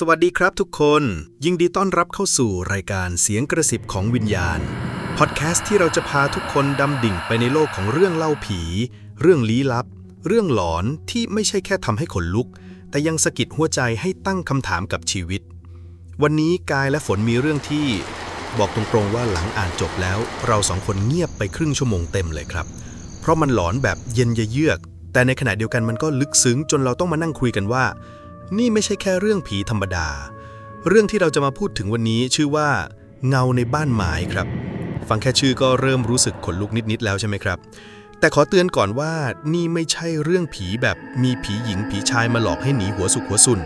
สวัสดีครับทุกคน ยินดีต้อนรับเข้าสู่รายการเสียงกระสิบของวิญญาณ พอดแคสต์ที่เราจะพาทุกคนดำดิ่งไปในโลกของเรื่องเล่าผี เรื่องลี้ลับ เรื่องหลอนที่ไม่ใช่แค่ทำให้ขนลุก แต่ยังสะกิดหัวใจให้ตั้งคำถามกับชีวิต วันนี้กายและฝนมีเรื่องที่ บอกตรงๆว่าหลังอ่านจบแล้ว เราสองคนเงียบไปครึ่งชั่วโมงเต็มเลยครับ เพราะมันหลอนแบบเย็นเยือก แต่ในขณะเดียวกันมันก็ลึกซึ้งจนเราต้องมานั่งคุยกันว่า นี่ไม่ใช่แค่เรื่องผีธรรมดา เรื่องที่เราจะมาพูดถึงวันนี้ชื่อว่า เงาในบ้านไม้ครับ ฟังแค่ชื่อก็เริ่มรู้สึกขนลุกนิดๆแล้วใช่ไหมครับ แต่ขอเตือนก่อนว่านี่ไม่ใช่เรื่องผีแบบมีผีหญิงผีชายมาหลอกให้หนีหัวสุกหัวสุน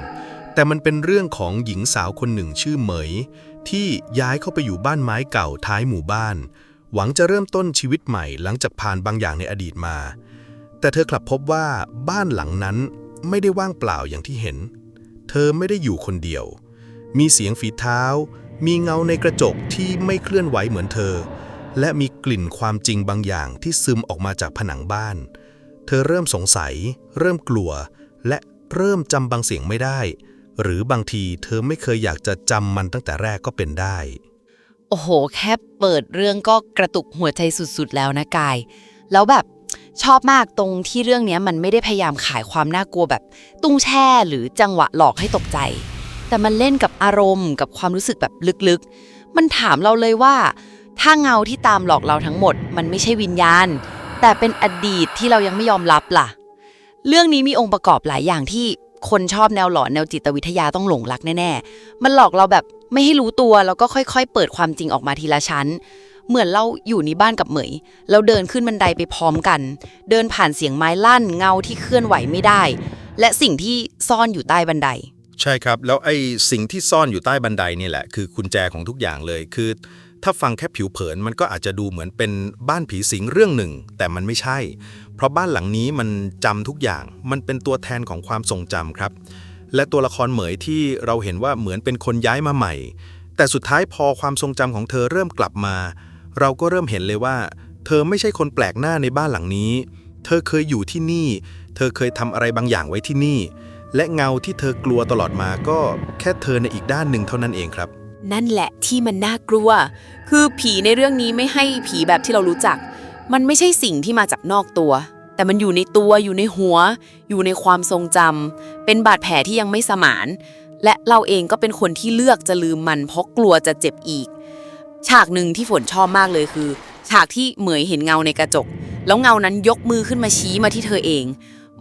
แต่มันเป็นเรื่องของหญิงสาวคนหนึ่งชื่อเหมย ที่ย้ายเข้าไปอยู่บ้านไม้เก่าท้ายหมู่บ้าน หวังจะเริ่มต้นชีวิตใหม่หลังจากผ่านบางอย่างในอดีตมาแต่เธอกลับพบว่าบ้านหลังนั้น ไม่ได้ว่างเปล่าอย่างที่เห็น เธอไม่ได้อยู่คนเดียว มีเสียงฝีเท้า มีเงาในกระจกที่ไม่เคลื่อนไหวเหมือนเธอ และมีกลิ่นความจริงบางอย่างที่ซึมออกมาจากผนังบ้าน เธอเริ่มสงสัย เริ่มกลัว และเริ่มจำบางเสียงไม่ได้ หรือบางทีเธอไม่เคยอยากจะจำมันตั้งแต่แรกก็เป็นได้ โอ้โห แค่เปิดเรื่องก็กระตุกหัวใจสุดๆแล้วนะกาย แล้วแบบ ชอบมากตรงที่เรื่องนี้มันไม่ได้พยายามขายความน่ากลัวแบบ ตุ้งแช่หรือจังหวะหลอกให้ตกใจ แต่มันเล่นกับอารมณ์ กับความรู้สึกแบบลึกๆ มันถามเราเลยว่า ถ้าเงาที่ตามหลอกเราทั้งหมด มันไม่ใช่วิญญาณ แต่เป็นอดีตที่เรายังไม่ยอมรับล่ะ เรื่องนี้มีองค์ประกอบหลายอย่างที่คนชอบแนวหลอนแนวจิตวิทยาต้องหลงรักแน่ๆ มันหลอกเราแบบไม่ให้รู้ตัวแล้วก็ค่อย ๆ เปิดความจริงออกมาทีละชั้น เหมือนเราอยู่ในบ้านกับเหมย เราเดินขึ้นบันไดไปพร้อมกัน เดินผ่านเสียงไม้ลั่นเงาที่เคลื่อนไหวไม่ได้ และสิ่งที่ซ่อนอยู่ใต้บันได ใช่ครับ แล้วไอ้สิ่งที่ซ่อนอยู่ใต้บันไดนี่แหละ คือกุญแจของทุกอย่างเลยคือ ถ้าฟังแค่ผิวเผินมันก็อาจจะดูเหมือนเป็นบ้านผีสิงเรื่องหนึ่ง แต่มันไม่ใช่ เพราะบ้านหลังนี้มันจำทุกอย่าง มันเป็นตัวแทนของความทรงจำครับ และตัวละครเหมยที่เราเห็นว่าเหมือนเป็นคนย้ายมาใหม่ แต่สุดท้ายพอความทรงจำของเธอเริ่มกลับมา เราก็เริ่มเห็นเลยว่า เธอไม่ใช่คนแปลกหน้าในบ้านหลังนี้ เธอเคยอยู่ที่นี่ เธอเคยทำอะไรบางอย่างไว้ที่นี่ และเงาที่เธอกลัวตลอดมาก็แค่เธอในอีกด้านหนึ่งเท่านั้นเองครับ นั่นแหละที่มันน่ากลัว คือผีในเรื่องนี้ไม่ให้ผีแบบที่เรารู้จัก มันไม่ใช่สิ่งที่มาจากนอกตัว แต่มันอยู่ในตัวอยู่ในหัว อยู่ในความทรงจำเป็นบาดแผลที่ยังไม่สมานและเราเองก็เป็นคนที่เลือกจะลืมมันเพราะกลัวจะเจ็บอีก ฉากหนึ่งที่ฝนชอบมากเลยคือ ฉากที่เหมยเห็นเงาในกระจก แล้วเงานั้นยกมือขึ้นมาชี้มาที่เธอเอง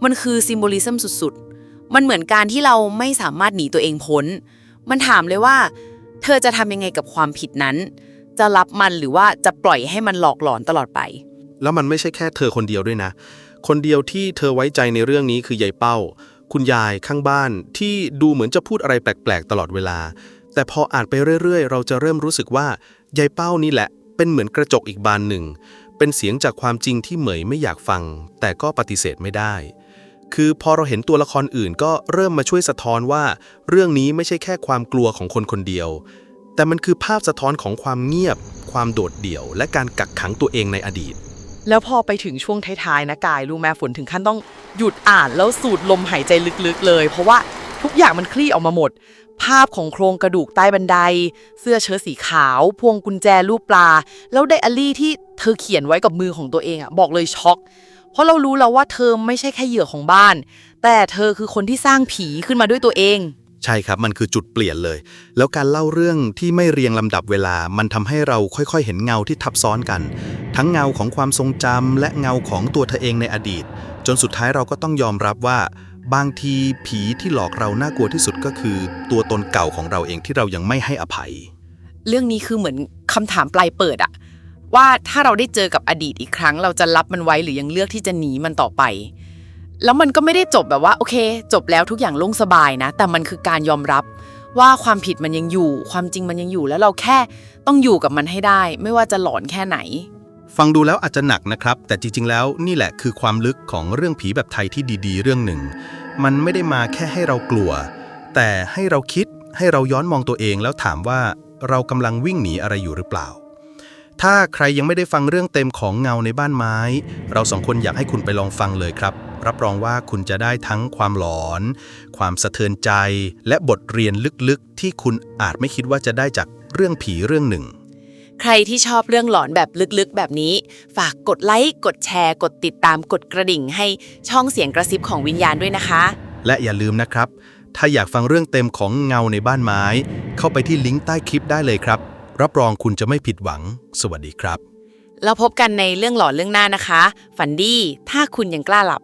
มันคือซิมโบลิซึมสุดๆ มันเหมือนการที่เราไม่สามารถหนีตัวเองพ้น มันถามเลยว่า เธอจะทำยังไงกับความผิดนั้น จะรับมันหรือว่าจะปล่อยให้มันหลอกหลอนตลอดไป แล้วมันไม่ใช่แค่เธอคนเดียวด้วยนะ คนเดียวที่เธอไว้ใจในเรื่องนี้คือยายเป้า คุณยายข้างบ้านที่ดูเหมือนจะพูดอะไรแปลกๆ ตลอดเวลา แต่พออ่านไปเรื่อยๆ เราจะเริ่มรู้สึกว่า ยายเป้านี่แหละ เป็นเหมือนกระจกอีกบานหนึ่ง เป็นเสียงจากความจริงที่เหมยไม่อยากฟัง แต่ก็ปฏิเสธไม่ได้ คือพอเราเห็นตัวละครอื่นก็เริ่มมาช่วยสะท้อนว่า เรื่องนี้ไม่ใช่แค่ความกลัวของคนคนเดียว แต่มันคือภาพสะท้อนของความเงียบ ความโดดเดี่ยว และการกักขังตัวเองในอดีต แล้วพอไปถึงช่วงท้ายๆนะกายรู้ไหมฝนถึงขั้นต้องหยุดอ่านแล้วสูดลมหายใจลึกๆเลย เพราะว่า ทุกอย่างมันคลี่ออกมาหมด ภาพของโครงกระดูกใต้บันได เสื้อเชิ้ตสีขาว พวงกุญแจรูปปลา แล้วไดอารี่ที่เธอเขียนไว้กับมือของตัวเองอะบอกเลยช็อก เพราะเรารู้แล้วว่าเธอไม่ใช่แค่เหยื่อของบ้าน แต่เธอคือคนที่สร้างผีขึ้นมาด้วยตัวเอง ใช่ครับ มันคือจุดเปลี่ยนเลย แล้วการเล่าเรื่องที่ไม่เรียงลำดับเวลา มันทำให้เราค่อยๆ เห็นเงาที่ทับซ้อนกัน ทั้งเงาของความทรงจำและเงาของตัวเธอเองในอดีต จนสุดท้ายเราก็ต้องยอมรับว่า บางทีผีที่หลอกเราน่ากลัวที่สุดก็คือ ตัวตนเก่าของเราเองที่เรายังไม่ให้อภัย เรื่องนี้คือเหมือนคำถามปลายเปิดอะว่าถ้าเราได้เจอกับอดีตอีกครั้ง เราจะรับมันไว้หรือยังเลือกที่จะหนีมันต่อไป แล้วมันก็ไม่ได้จบแบบว่าโอเค จบแล้วทุกอย่างโล่งสบายนะ แต่มันคือการยอมรับว่าความผิดมันยังอยู่ ความจริงมันยังอยู่ แล้วเราแค่ต้องอยู่กับมันให้ได้ ไม่ว่าจะหลอนแค่ไหน ฟังดูแล้วอาจจะหนักนะครับ แต่จริงๆ แล้วนี่แหละคือความลึกของเรื่องผีแบบไทยที่ดีๆ เรื่องหนึ่ง มันไม่ได้มาแค่ให้เรากลัว แต่ให้เราคิดให้เราย้อนมองตัวเองแล้วถามว่าเรากำลังวิ่งหนีอะไรอยู่หรือเปล่า ถ้าใครยังไม่ได้ฟังเรื่องเต็มของเงาในบ้านไม้ เราสองคนอยากให้คุณไปลองฟังเลยครับ รับรองว่าคุณจะได้ทั้งความหลอน ความสะเทือนใจ และบทเรียนลึกๆ ที่คุณอาจไม่คิดว่าจะได้จากเรื่องผีเรื่องหนึ่ง ใครที่ชอบเรื่องหลอนแบบลึกๆ แบบนี้ ฝากกดไลค์ กดแชร์ กดติดตาม กดกระดิ่ง ให้ช่องเสียงกระซิบของวิญญาณด้วยนะคะ และอย่าลืมนะครับ ถ้าอยากฟังเรื่องเต็มของเงาในบ้านไม้ เข้าไปที่ลิงก์ใต้คลิปได้เลยครับ รับรองคุณจะไม่ผิดหวัง สวัสดีครับ แล้วพบกันในเรื่องหลอนเรื่องหน้านะคะ ฝันดี ถ้าคุณยังกล้าหลับ